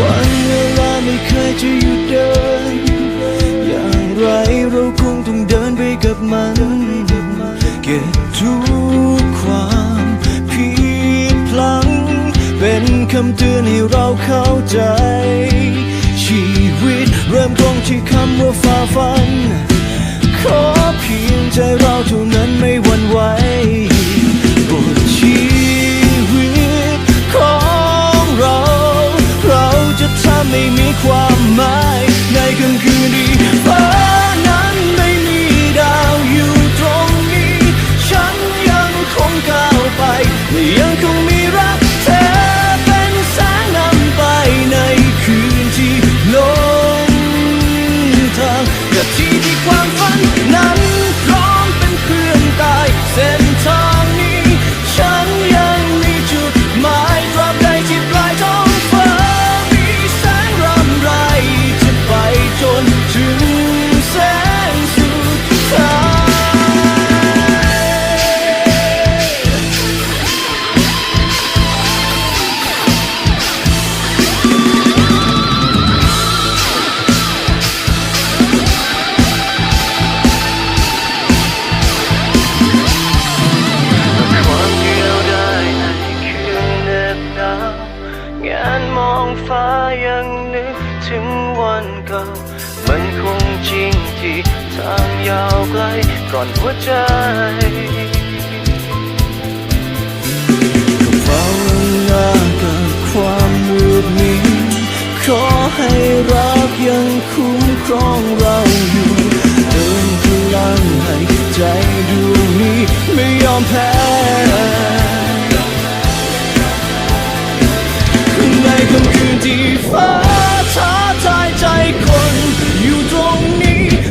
วันเวลาไม่เคยจะหยุดเดิน อย่างไรเราคงต้องเดินไปกับมัน เก็บทุกความผิดพลังเป็นคำเตือนให้เราเข้าใจ ชีวิตเริ่มต้นที่คำว่าฝ่าฟัน ขอเพียงใจเราเท่านั้นไม่หวั่นไหวางยาวไกลก่อนหัวใจก็เฝ้าหน้ากับความมืดมิดขอให้รักยังคุ้มครองเราอยู่เติมพลังให้ใจดูนี้ไม่ยอมแพ้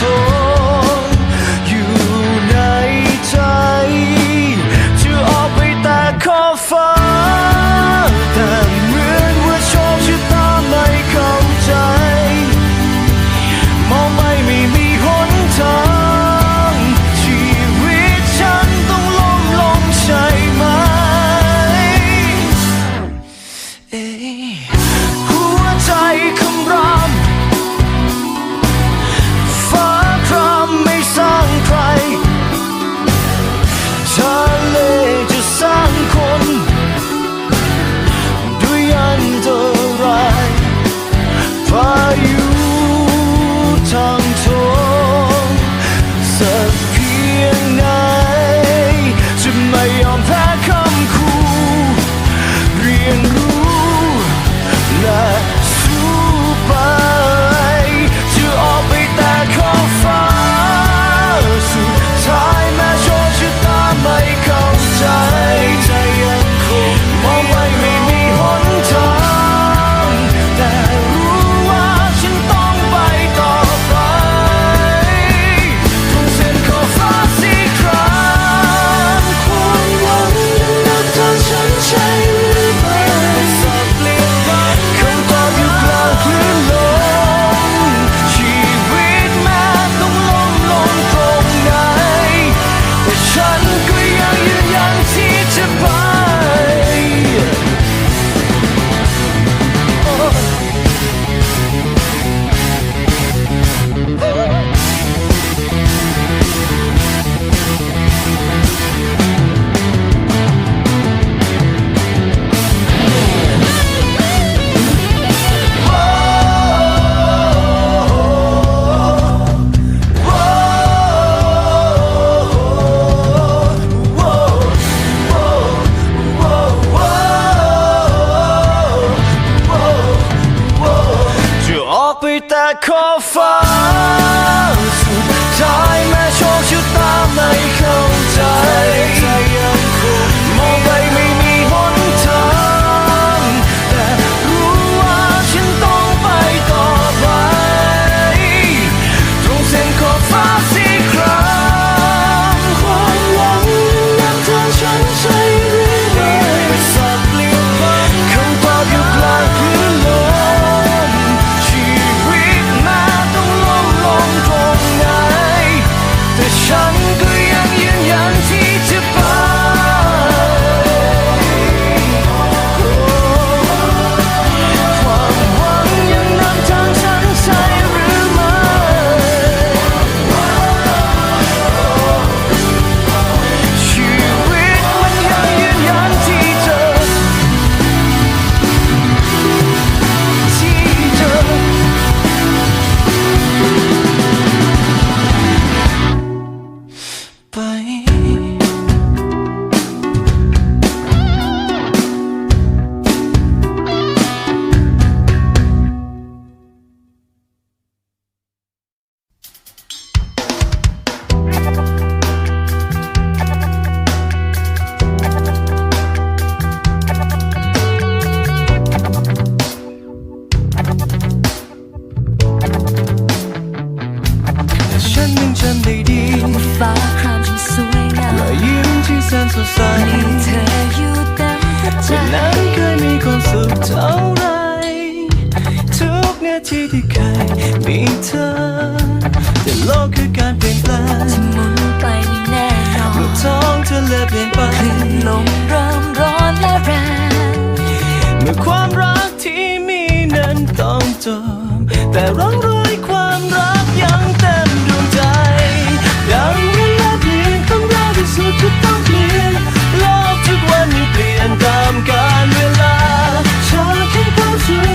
told ขอฟัาสุดท้ายแม้โชคชะตาไม่เคย สวยรอยยิ้มที่แสนสดใสมีเธออยู่เต็มใจนั้นเคยมีความสุขเท่าไรทุกนาทีที่เคยมีเธอ แต่โลกคือการเปลี่ยนแปลงจะหมุนไปไม่แน่นอนรูปท้องเธอเลเปลี่ยนไปคลื่นลมเริ่มร้อนและแรงเมื่อความรักที่มีนั้นต้องจบแต่ร้องรู้